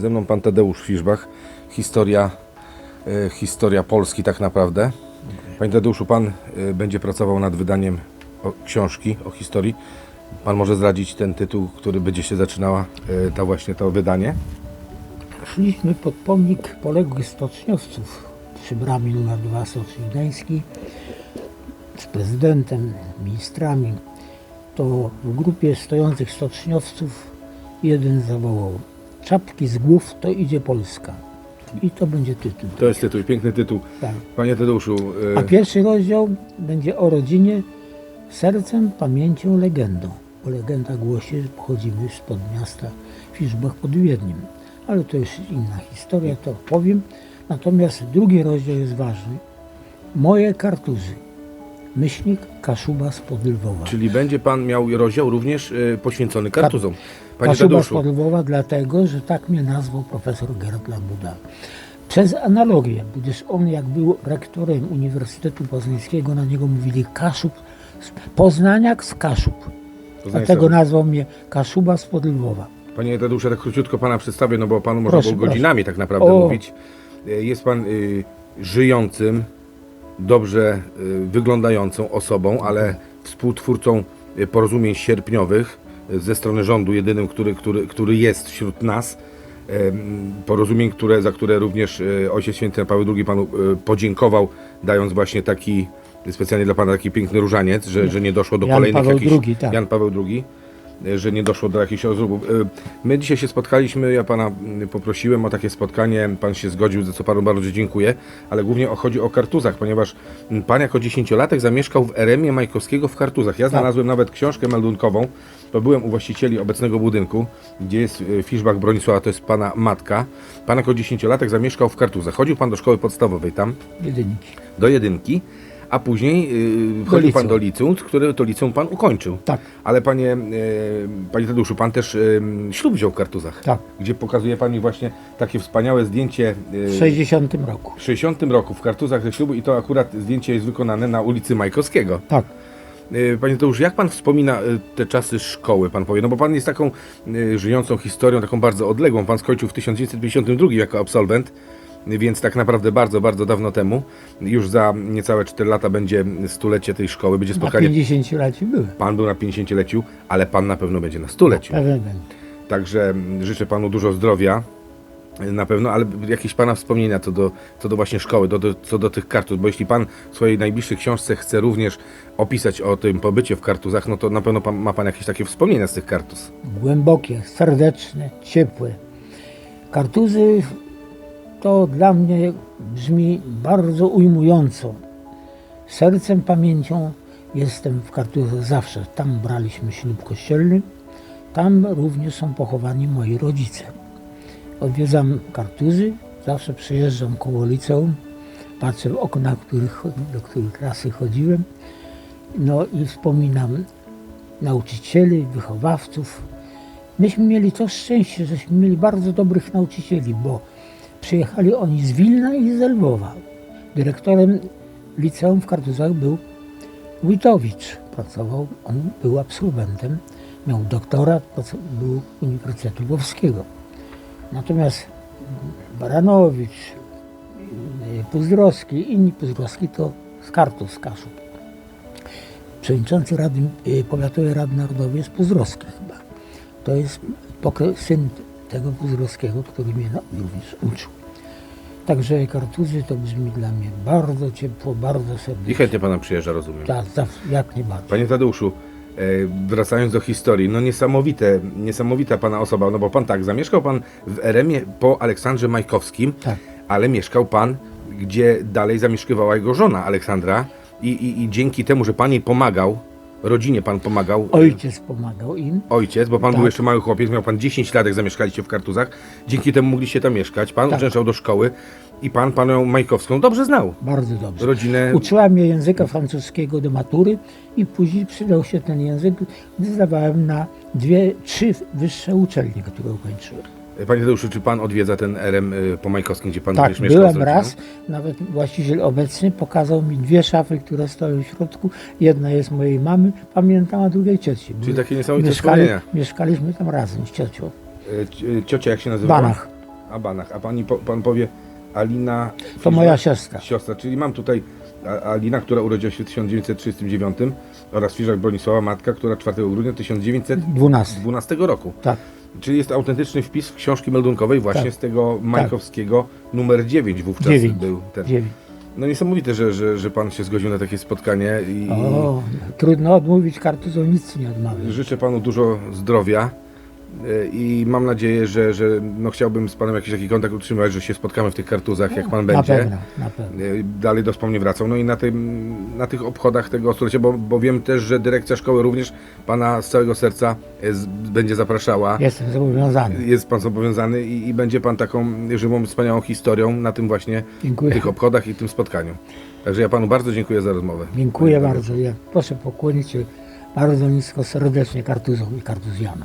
Ze mną pan Tadeusz Fiszbach. Historia, e, historia Polski tak naprawdę. Panie Tadeuszu, pan e, będzie pracował nad wydaniem o, książki o historii. Pan może zdradzić ten tytuł, który będzie się zaczynała, e, ta właśnie to wydanie? Szliśmy pod pomnik poległych stoczniowców przy bramie numer 2 Stoczniów Gdański z prezydentem, ministrami. To w grupie stojących stoczniowców jeden zawołał Czapki z głów to idzie Polska. I to będzie tytuł. To jest tytuł, piękny tytuł. Tak. Panie Tadeuszu, e, A pierwszy rozdział będzie o rodzinie sercem, pamięcią, legendą. Bo legenda głosi, że pochodzimy spod miasta Fiszbach pod Wiedniem. Ale to już inna historia, to powiem. Natomiast drugi rozdział jest ważny. Moje kartuzy. Myślnik Kaszuba spod Lwowa. czyli będzie pan miał rozdział również e, poświęcony kartuzom. Panie Kaszuba Tadeuszu, spod Lwowa dlatego, że tak mnie nazwał profesor Gerard Labuda. Przez analogię, gdyż on jak był rektorem Uniwersytetu Poznańskiego, na niego mówili Kaszub, z- Poznaniak z Kaszub. Dlatego nazwał mnie Kaszuba spod Lwowa. Panie Tadeuszu, ja tak króciutko pana przedstawię, no bo panu można Proszę, było godzinami tak naprawdę O. mówić. E, Jest pan y, żyjącym, dobrze y, wyglądającą osobą, ale współtwórcą y, porozumień sierpniowych y, ze strony rządu, jedynym, który, który, który jest wśród nas. Em, Porozumień, które, za które również Ojciec Święty Paweł II panu podziękował, dając właśnie taki specjalnie dla pana taki piękny różaniec, że, że nie doszło do Jan kolejnych Paweł jakichś... II, tak. Jan Paweł II że nie doszło do jakichś rozrubów. E, My dzisiaj się spotkaliśmy, ja pana poprosiłem o takie spotkanie, pan się zgodził, za co panu bardzo dziękuję, ale głównie chodzi o kartuzach, ponieważ mm, pan jako dziesięciolatek zamieszkał w Eremie Majkowskiego w kartuzach. Ja znalazłem nawet książkę meldunkową, to byłem u właścicieli obecnego budynku, gdzie jest e, Fiszbach Bronisława, to jest pana matka. Pan jako dziesięciolatek zamieszkał w kartuzach. Chodził pan do szkoły podstawowej tam, Jedynki. do jedynki, a później yy, chodził pan do liceum, które to liceum pan ukończył. Tak. Ale panie, e, panie Tadeuszu, pan też e, ślub wziął w Kartuzach. Tak. Gdzie pokazuje pan mi właśnie takie wspaniałe zdjęcie e, W 60 roku. w 60 roku w Kartuzach ze ślubu i to akurat zdjęcie jest wykonane na ulicy Majkowskiego. Tak. Panie Tadeusz, jak pan wspomina te czasy szkoły, pan powie? No bo pan jest taką żyjącą historią, taką bardzo odległą. Pan skończył w 1952 jako absolwent, więc tak naprawdę bardzo, bardzo dawno temu. Już za niecałe 4 lata będzie stulecie tej szkoły, będzie Na spotkanie. 50-leciu byłem. Pan był na 50-leciu, ale pan na pewno będzie na stuleciu. Pewnie będę. Także mm, życzę panu dużo zdrowia. y, Na pewno, ale jakieś pana wspomnienia co do, co do właśnie szkoły, do, do, co do tych kartuz, bo jeśli pan w swojej najbliższej książce chce również opisać o tym pobycie w kartuzach, no to na pewno pan, ma pan jakieś takie wspomnienia z tych kartuz. Głębokie, serdeczne, ciepłe. Kartuzy to dla mnie brzmi bardzo ujmująco. Sercem, pamięcią jestem w Kartuzach zawsze. Tam braliśmy ślub kościelny, tam również są pochowani moi rodzice. Odwiedzam Kartuzy, zawsze przyjeżdżam koło liceum, patrzę w okna, których, do których klasy chodziłem, no i wspominam nauczycieli, wychowawców. Myśmy mieli to szczęście, żeśmy mieli bardzo dobrych nauczycieli, bo przyjechali oni z Wilna i z Lwowa. Dyrektorem liceum w Kartuzach był Wójtowicz. Pracował, on był absolwentem, miał doktorat, był Uniwersytetu Lwowskiego. Natomiast Baranowicz, y, Puzdrowski, inni Puzdrowski to z Kartuz, z Kaszub. Przewodniczący Rady, y, Powiatowej Rady Narodowej jest Puzdrowski chyba. To jest syn tego Puzdrowskiego, który mnie również uczył. Także Kartuzy to brzmi dla mnie bardzo ciepło, bardzo I serdecznie. chętnie pana przyjeżdża, rozumiem. Tak, jak najbardziej. Panie Tadeuszu, e, wracając do historii, no niesamowite, niesamowita pana osoba, no bo pan tak, zamieszkał pan w Eremie po Aleksandrze Majkowskim, Tak. ale mieszkał pan, gdzie dalej zamieszkiwała jego żona Aleksandra i, i, i dzięki temu, że pan jej pomagał, rodzinie pan pomagał, Ojciec pomagał im. ojciec, bo pan Tak. był jeszcze mały chłopiec, miał pan 10 lat, jak zamieszkaliście w Kartuzach, dzięki temu mogliście tam mieszkać, pan Tak. uczęszczał do szkoły i pan panią Majkowską dobrze znał. Bardzo dobrze. Rodzinę Uczyła mnie języka francuskiego do matury i później przydał się ten język, gdy zdawałem na dwie, trzy wyższe uczelnie, które ukończyłem. Panie Tadeuszu, czy pan odwiedza ten RM y, po Majkowskim, gdzie pan Tak, również mieszkał byłem raz, nawet właściciel obecny pokazał mi dwie szafy, które stoją w środku. Jedna jest mojej mamy, pamiętam, a drugiej cioci. Czyli takie niesamowite Mieszkali, wspomnienia. mieszkaliśmy tam razem z ciocią. Ci- y, Ciocia jak się nazywała? Banach. Abanach. A pani, po, pan powie Alina... To moja siostra. Siostra, czyli mam tutaj A- Alina, która urodziła się w 1939 oraz Fiżak Bronisława, matka, która 4 grudnia 1912 12. roku. Tak. Czyli jest autentyczny wpis w książki meldunkowej właśnie Tak. z tego Majkowskiego numer 9 wówczas 9. był ten. 9. No niesamowite, że, że, że pan się zgodził na takie spotkanie i O, trudno odmówić kartuzom, nic nie odmawiam. życzę panu dużo zdrowia i mam nadzieję, że, że no chciałbym z panem jakiś taki kontakt utrzymywać, że się spotkamy w tych kartuzach, jak pan Na będzie. pewno, na pewno. E, Dalej do wspomnień wracał. No i na, tym, na tych obchodach tego stulecia, bo, bo wiem też, że dyrekcja szkoły również pana z całego serca e, z, będzie zapraszała. Jestem zobowiązany. Jest pan zobowiązany i, i będzie pan taką żywą, wspaniałą historią na tym właśnie Dziękuję. tych obchodach i tym spotkaniu. Także ja panu bardzo dziękuję za rozmowę. Dziękuję bardzo. Ja proszę pokłonić się bardzo nisko, serdecznie kartuzom i kartuzjanom.